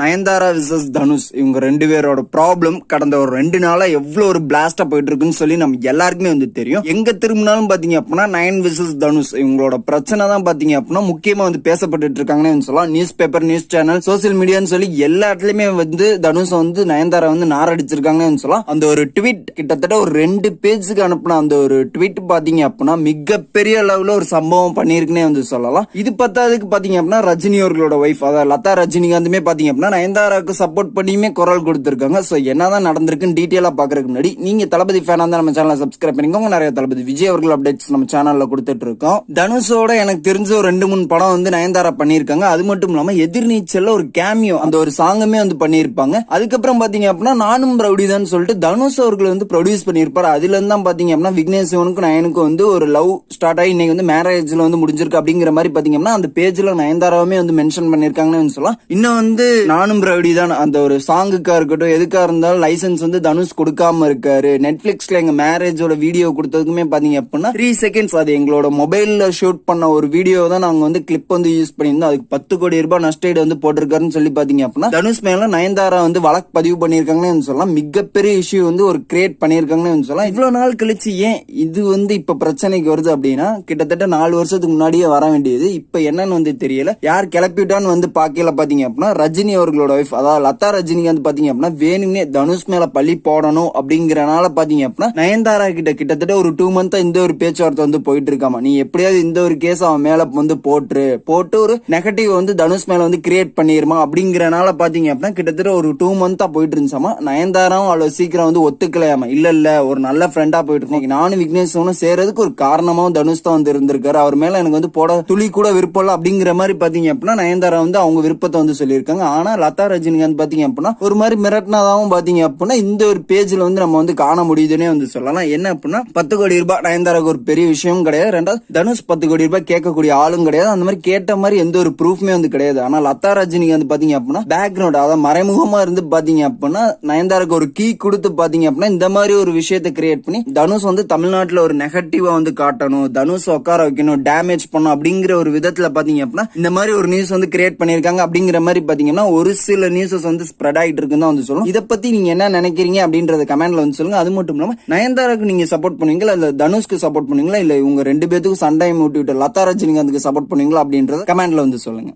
Nayanthara versus Dhanush இவங்க ரெண்டு பேரோட ப்ராப்ளம் கடந்த ஒரு ரெண்டு நாளா எவ்வளவு ஒரு பிளாஸ்டா போயிட்டு இருக்குன்னு சொல்லி நம்ம எல்லாருக்குமே வந்து தெரியும். எங்க திரும்பினாலும் பாத்தீங்க அப்படின்னா நயன் விசஸ் தனுஷ் இவங்களோட பிரச்சனை தான் பாத்தீங்க அப்படின்னா முக்கியமா வந்து பேசப்பட்டு இருக்காங்கன்னு சொல்லலாம். News paper news channel social மீடியான்னு சொல்லி எல்லா இடத்துலயுமே வந்து தனுஷ் வந்து நயன்தாரா வந்து நாரடிச்சிருக்காங்கன்னு சொல்லலாம். அந்த ஒரு ட்வீட் கிட்டத்தட்ட ஒரு ரெண்டு பேஜுக்கு அனுப்பின அந்த ஒரு ட்வீட் பாத்தீங்க அப்படின்னா மிகப்பெரிய அளவுல ஒரு சம்பவம் பண்ணிருக்குன்னே வந்து சொல்லலாம். இது பத்தாதுக்கு பாத்தீங்க அப்படின்னா ரஜினி அவர்களோட ஒய்ஃப் அதாவது லதா ரஜினிகாந்துமே பாத்தீங்க அப்படின்னா நயன்தாராவுக்கு சப்போர்ட் பண்ணியுமே குரல் கொடுத்துருக்காங்க. ஸோ என்ன என்னதான் நடந்திருக்குன்னு டீட்டெயிலாக பாக்குறதுக்கு முன்னாடி நீங்க தளபதி ஃபேனா தான் நம்ம சேனலை சப்ஸ்கிரைப் பண்ணிக்கோங்க. நிறைய தளபதி விஜய் அவர்கள் அப்டேட்ஸ் நம்ம சேனல்ல கொடுத்துட்டு இருக்கோம். தனுஷோட எனக்கு தெரிஞ்ச ஒரு ரெண்டு மூணு படம் வந்து நயன்தாரா பண்ணியிருக்காங்க. அது மட்டும் இல்லாம எதிர்நீச்சல்ல ஒரு கேமியோ அந்த ஒரு சாங்குமே வந்து பண்ணியிருப்பாங்க. அதுக்கப்புறம் பாத்தீங்க அப்படின்னா நானும் ரவுடி தான் சொல்லிட்டு தனுஷ் அவர்கள் வந்து ப்ரொடியூஸ் பண்ணியிருப்பாரு. அதுல இருந்து தான் பாத்தீங்க அப்படின்னா விக்னேஷ் சிவனுக்கும் நயனுக்கும் வந்து ஒரு லவ் ஸ்டார்ட் ஆகி இன்னைக்கு வந்து மேரேஜ்ல வந்து முடிஞ்சிருக்கு அப்படிங்கிற மாதிரி பார்த்தீங்க அப்படின்னா அந்த பேஜ்ல நயன்தாராவுமே வந்து மென்ஷன் பண்ணிருக்காங்கன்னு சொல்லலாம். இன்னும் வந்து நானும் ரவுடி தான். அந்த ஒரு சாங்குக்கா இருக்கட்டும் எதுக்கா இருந்தாலும் லைசன்ஸ் வந்து தனுஷ் கொடுக்காம இருக்காரு. நெட்ஃபிளிக்ஸ்ல எங்க மேரேஜோட வீடியோ கொடுத்ததுக்குமே பாத்தீங்க அப்படின்னா த்ரீ செகண்ட்ஸ் அது எங்களோட மொபைல்ல ஷூட் பண்ண ஒரு வீடியோ தான் நாங்க வந்து கிளிப் வந்து யூஸ் பண்ணியிருந்தோம். அதுக்கு பத்து கோடி ரூபாய் நஷ்டஈடு வந்து போட்டிருக்காருன்னு சொல்லி பாத்தீங்க அப்படின்னா தனுஷ் மேல நயன்தாரா வந்து வழக்கு பதிவு பண்ணிருக்காங்கன்னு சொல்லலாம். மிகப்பெரிய இஷ்யூ வந்து ஒரு கிரியேட் பண்ணிருக்காங்கன்னு சொல்லலாம். இவ்வளவு நாள் கழிச்சு ஏன் இது வந்து இப்ப பிரச்சனைக்கு வருது அப்படின்னா கிட்டத்தட்ட நாலு வருஷத்துக்கு முன்னாடியே வர வேண்டியது. இப்ப என்னன்னு வந்து தெரியல. யார் கிளப்பிட்டான்னு வந்து பாக்கல பாத்தீங்க அப்படின்னா ரஜினி அவர்களோட ஒய்ஃப் அதாவது லதா ரஜினிகாந்த் பாத்தீங்க அப்படின்னா வேணும்னே தனுஷ் மேல பழி போடணும் அப்படிங்கறனால பாத்தீங்க அப்படின்னா நயன்தாரா கிட்ட கிட்டத்தட்ட ஒரு டூ மந்த்தா இந்த ஒரு பேச்சுவார்த்தை வந்து போயிட்டு இருக்காமா? நீ எப்படியாவது இந்த ஒரு கேஸ் அவன் மேல வந்து போட்டுரு. போட்டு ஒரு நெகட்டிவ் வந்து தனுஷ் மேல வந்து கிரியேட் பண்ணிருமா அப்படிங்கறனால பாத்தீங்க அப்படின்னா கிட்டத்தட்ட ஒரு டூ மந்த்தா போயிட்டு இருந்துச்சாமா? நயன்தாராவும் அவ்வளவு சீக்கிரம் வந்து ஒத்துக்கலையாமா? இல்ல இல்ல ஒரு நல்ல ஃப்ரெண்டா போயிட்டு இருக்கோம். நானும் விக்னேஷனும் சேர்றதுக்கு ஒரு காரணமாவும் தனுஷ் தான் வந்து இருந்திருக்காரு. அவர் மேல எனக்கு வந்து போட துளி கூட விருப்பம் இல்ல அப்படிங்கிற மாதிரி பாத்தீங்க அப்படின்னா நயன்தாரா வந்து அவங்க விருப்பத்தை வந்து சொல்லியிருக்காங்க. ஆனா லதா ரஜினிகாந்த் பார்த்தீங்க அப்படின்னா ஒரு மாதிரி மிரட்டினதாகவும் பார்த்தீங்க அப்படின்னா இந்த ஒரு பேஜில் வந்து நம்ம வந்து காண முடியுதுன்னே வந்து சொல்லலாம். என்ன அப்படின்னா பத்து கோடி ரூபாய் நயன்தாராக்கு ஒரு பெரிய விஷயமும் கிடையாது. ரெண்டாவது தனுஷ் பத்து கோடி ரூபாய் கேட்கக்கூடிய ஆளும் கிடையாது. அந்த மாதிரி கேட்ட மாதிரி எந்த ஒரு ப்ரூஃப்மே வந்து கிடையாது. ஆனால் லதா ரஜினிகாந்த் பார்த்தீங்க அப்படின்னா பேக்ரவுண்ட் அதாவது மறைமுகமாக இருந்து பார்த்தீங்க அப்படின்னா நயன்தாராக்கு ஒரு கீ கொடுத்து பார்த்தீங்க அப்படின்னா இந்த மாதிரி ஒரு விஷயத்தை கிரியேட் பண்ணி தனுஷ் வந்து தமிழ்நாட்டில் ஒரு நெகட்டிவா வந்து காட்டணும் தனுஷ் உட்கார வைக்கணும் டேமேஜ் பண்ணும் அப்படிங்கிற ஒரு விதத்தில் பார்த்தீங்க அப்படின்னா இந்த மாதிரி ஒரு நியூஸ் வந்து கிரியேட் பண்ணியிருக்காங்க அப்படிங்கிற மாதிரி பார்த்தீங்கன்னா ஒரு ஒரு சில நியூஸஸ் வந்து ஸ்ப்ரெட் ஆகிட்டு இருக்குன்னு தான் வந்து சொல்லும் இதை பத்தி நீங்க என்ன நினைக்கிறீங்க அப்படின்றத கமெண்ட்ல வந்து சொல்லுங்க. அது மட்டும் இல்லாம நயன்தாராக்கு நீங்க சப்போர்ட் பண்ணுவீங்களா? இல்ல தனுஷ்க்கு சப்போர்ட் பண்ணுவீங்களா? இல்ல உங்க ரெண்டு பேத்துக்கும் சண்டை மூட்டி விட்டு லதா ரஜினிகாந்துக்கு சப்போர்ட் பண்ணுவீங்களா அப்படின்றத கமெண்ட்ல வந்து சொல்லுங்க.